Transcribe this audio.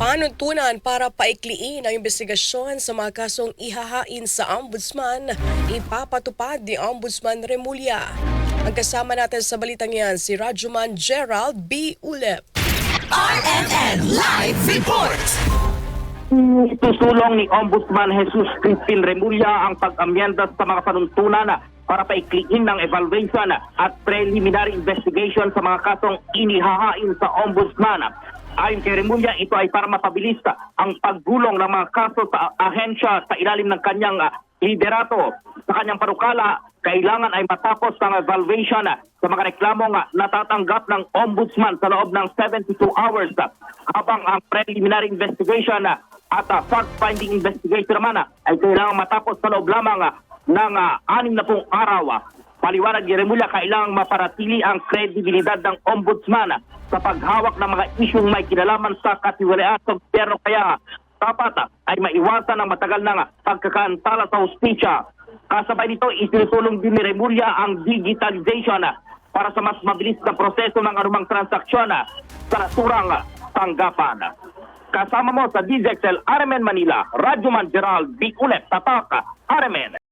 Panuntunan para paikliin ang investigasyon sa mga kasong ihahain sa Ombudsman, ipapatupad ni Ombudsman Remulla. Ang kasama natin sa balitang yan, si Rajuman Gerald B. Ulep. RMN Live Report! Itusulong ni Ombudsman Jesus Crispin Remulla ang pag-amyenda sa mga panuntunan para paikliin ng evaluation at preliminary investigation sa mga kasong inihahain sa Ombudsman. Ayon kay Remulla, ito ay para mapabilis ang paggulong ng mga kaso sa ahensya sa ilalim ng kanyang ah, liderato. Sa kanyang parukala, kailangan ay matapos ang evaluation ah, sa mga reklamong ah, natatanggap ng Ombudsman sa loob ng 72 hours habang ang preliminary investigation at fact-finding investigation naman ay kailangan matapos sa loob lamang ng uh, anim na pong araw. Paliwanag ni Remulla, kailangang maparatili ang kredibilidad ng ombudsman sa paghawak ng mga isyong may kinalaman sa katiwalaan sa gobyerno. Kaya dapat ay maiwasan ang matagal na ah, pagkakantala sa hostisya. Kasabay nito, isinutulong din ni Remulla ang digitalization para sa mas mabilis na proseso ng anumang transaksyon sa naturang tanggapan. Kasama mo sa DZXL RMN Manila, Radyoman Gerald B. Ulet, Tataka, RMN.